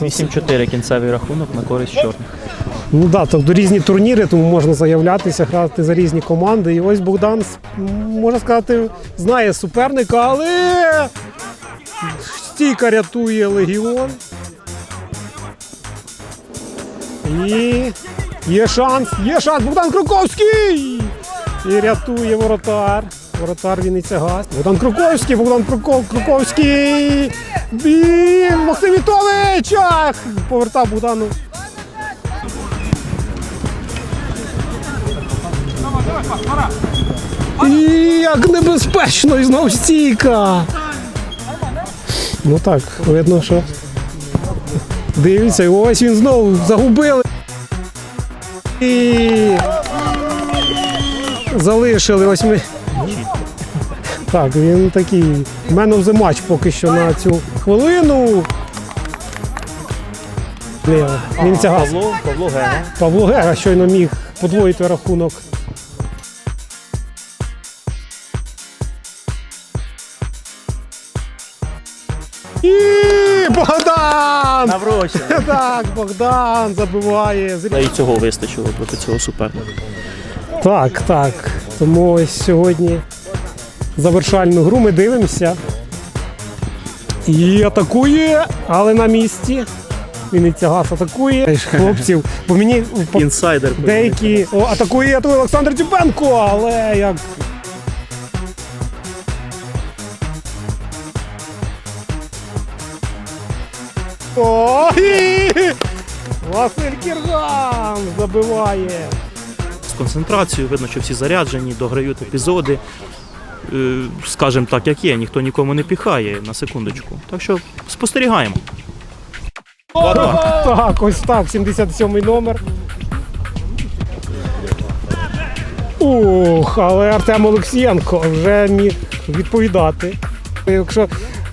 8-4 кінцевий рахунок на користь чорних. Ну да, тобто різні турніри, тому можна заявлятися, грати за різні команди. І ось Богдан, можна сказати, знає суперника, але стійка рятує легіон. І є шанс, є шанс. Богдан Круковський! І рятує воротар. Воротар Вінниця Газ. Богдан Круковський, Богдан Круков, Круковський. Він Максим Вітович! Ах! Повертав Богдану. І як небезпечно і знов стійка. Ну так, видно, що. Дивіться, ось він знову загубили. І залишили. Ось ми. Так, він такий. Man of the match поки що на цю хвилину. Ні, Він ця газ. Павло, Павло Гена. Павло Гера щойно міг подвоїти рахунок. І Богдан! Наврочено. Так, Богдан забиває. Та і цього вистачило проти цього суперника. Так, так. Тому ось сьогодні завершальну гру ми дивимося. І атакує, але на місці. Вінниця газ атакує хлопців. Бо мені по- Інсайдер. Деякі О, атакує атакує Олександр Тюпенко, але як. Ой! Василь Кірган забиває. З концентрацією видно, що всі заряджені, дограють епізоди. Е, Скажем так, як є, ніхто нікому не піхає на секундочку. Так що спостерігаємо. Так, ось так, 77-й номер. Ух, але Артем Олексієнко вже міг відповідати. Якщо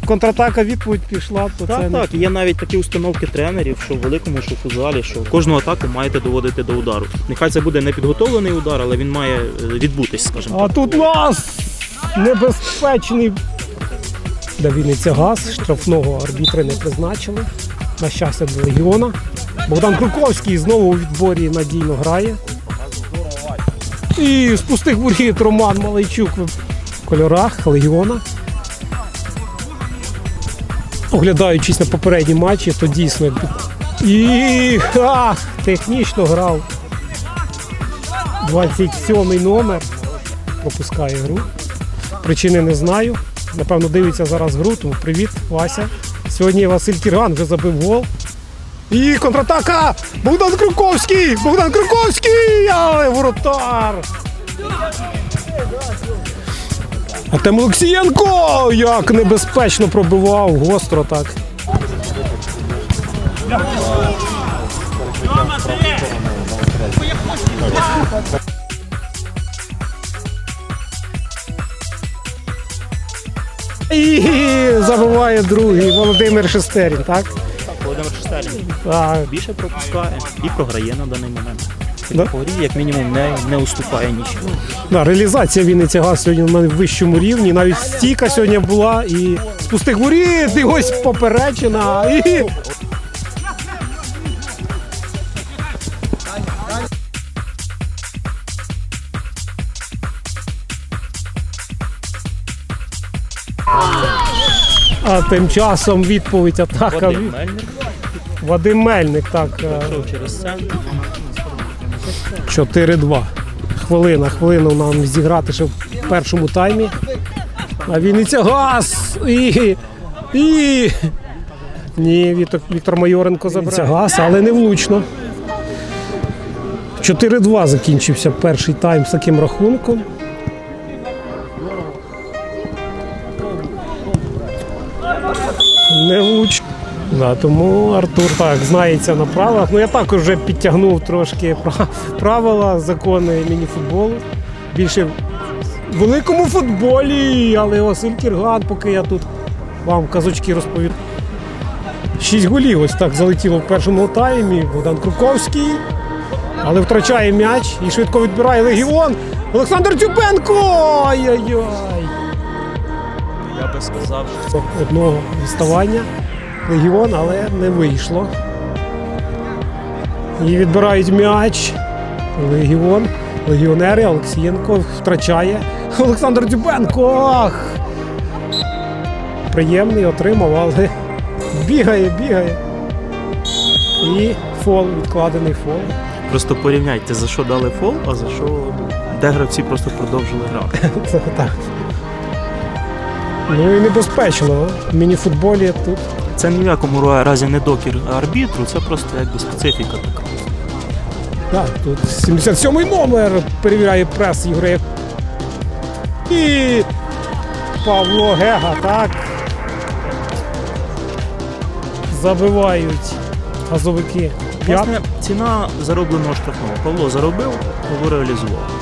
контратака відповідь пішла, то це Так, не так. Є навіть такі установки тренерів, що в великому що в що кожну атаку маєте доводити до удару. Нехай це буде не підготовлений удар, але він має е, відбутись, скажімо А так. тут нас небезпечний. Де Вінниця газ, штрафного арбітри не призначили. На щастя до легіона. Богдан Круковський знову у відборі надійно грає. І з пустих воріт Роман Малайчук в кольорах легіона. Оглядаючись на попередні матчі, то дійсно. І ах, технічно грав 27 номер пропускає гру. Причини не знаю. Напевно, дивиться зараз гру, тому привіт, Вася. Сьогодні Василь Кірган вже забив гол. І контратака! Богдан Круковський! Богдан Круковський! Але воротар! Артем Олексієнко! Як небезпечно пробивав, гостро так. І забуває другий Володимир Шестерін, так? Так, Володимир Шестерін. Так. більше пропускає і програє на даний момент. Да. По як мінімум, не, не уступає нічого. Да, реалізація Вінниці газ сьогодні на вищому рівні. Навіть стійка сьогодні була і спусти воріт, і ось поперечена. І... А тим часом відповідь атака. Вадим Мельник Вадим Мельник, так. е, через центр. 4-2. Хвилина, хвилину нам зіграти ще в першому таймі. А Вінниця газ! І. І. Ні, Віктор, Віктор Майоренко забрав. газ, але не влучно. 4-2 закінчився перший тайм з таким рахунком. Не влучно. Да, тому Артур так знається на правилах. Ну я також вже підтягнув трошки правила, закони мініфутболу. Більше в великому футболі, але Василь Кірган, поки я тут вам казочки розповідаю. Шість голів ось так залетіло в першому таймі. Богдан Круковський. Але втрачає м'яч і швидко відбирає легіон. Олександр Тюпенко! Ай-яй-яй! Я би сказав, що одного відставання. Легіон, але не вийшло. І відбирають м'яч. Легіон. Легіонери Олексієнко втрачає. Олександр Дюбенко. Ах! Приємний отримав, але бігає, бігає. І фол, відкладений фол. Просто порівняйте, за що дали фол, а за що де гравці просто продовжили грати. Це так. Ну і небезпечно. В мініфутболі тут Це ні в якому разі не докір арбітру, це просто якби специфіка така. Так, тут 77-й номер перевіряє прес Ігоря. І Павло Гега, так. Забивають газовики. Власне, ціна заробленого штрафного. Павло заробив, Павло реалізував.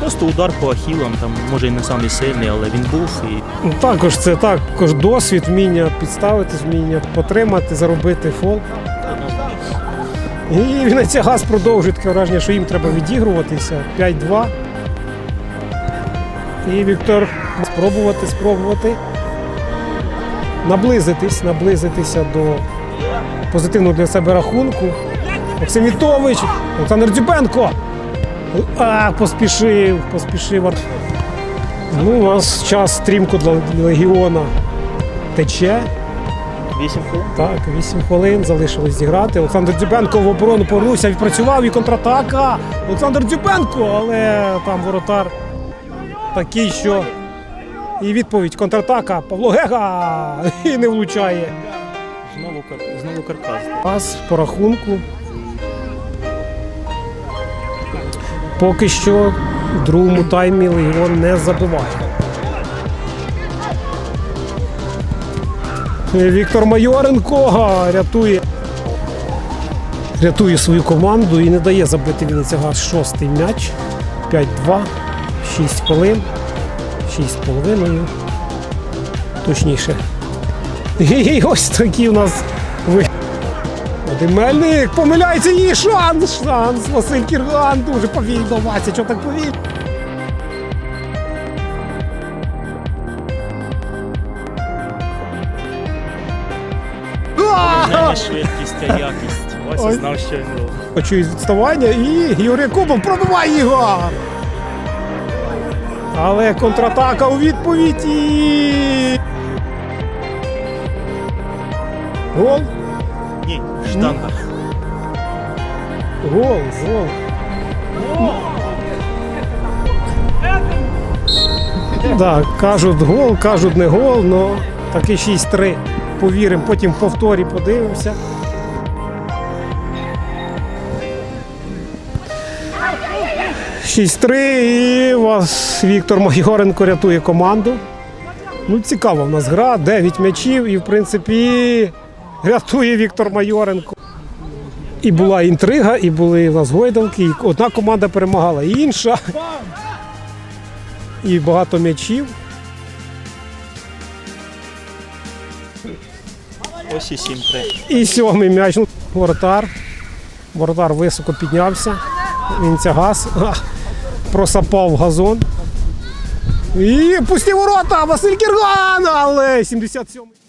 Просто удар по ахілам, там може і не самий сильний, але він був і Ну, Також це також досвід, вміння підставити, вміння потримати, заробити фол. І Вінниця газ продовжує таке враження, що їм треба відігруватися. 5-2. І Віктор спробувати, спробувати наблизитись, наблизитися до позитивного для себе рахунку. Максим Вітович, Олександр Дзюбенко. А, поспішив, поспішив. Ну, у нас час стрімко для Легіона тече. 8 хвилин. Так, 8 хвилин залишилось зіграти. Олександр Дзюбенко в оборону повернувся, відпрацював і контратака. Олександр Дзюбенко, але там воротар такий, що. І відповідь контратака. Павло Гега і не влучає. Знову, знову каркас. Пас по рахунку. Поки що в другому таймі Легіон не забиває. Віктор Майоренко рятує. Рятує свою команду і не дає забити Вінниця Газ шостий м'яч. 5-2, 6 хвилин, 6 половиною. Точніше. І ось такі у нас ви. Вадим Мельник помиляється і шанс, шанс. Василь Кірган дуже повільно. Вася, чого так повільно? Не швидкість, а якість. Вася Ой. знав, що він робить. Почують відставання і Юрій Кубов пробиває його. Але контратака у відповідь і... Гол, Ні, штанга. гол, гол. Так, кажуть гол, кажуть не гол, але таки 6-3. Повіримо, потім в повторі подивимося. Шість 3 і вас Віктор Майоренко рятує команду. Ну, цікава в нас гра, 9 м'ячів, і в принципі рятує Віктор Майоренко. І була інтрига, і були нас гойдалки. І одна команда перемагала, і інша. І багато м'ячів. Ось і 7-3. І сьомий м'яч. Ну, воротар. Воротар високо піднявся. Він. А, просапав газон. І пусті ворота! Василь Кірган! Але 77-й.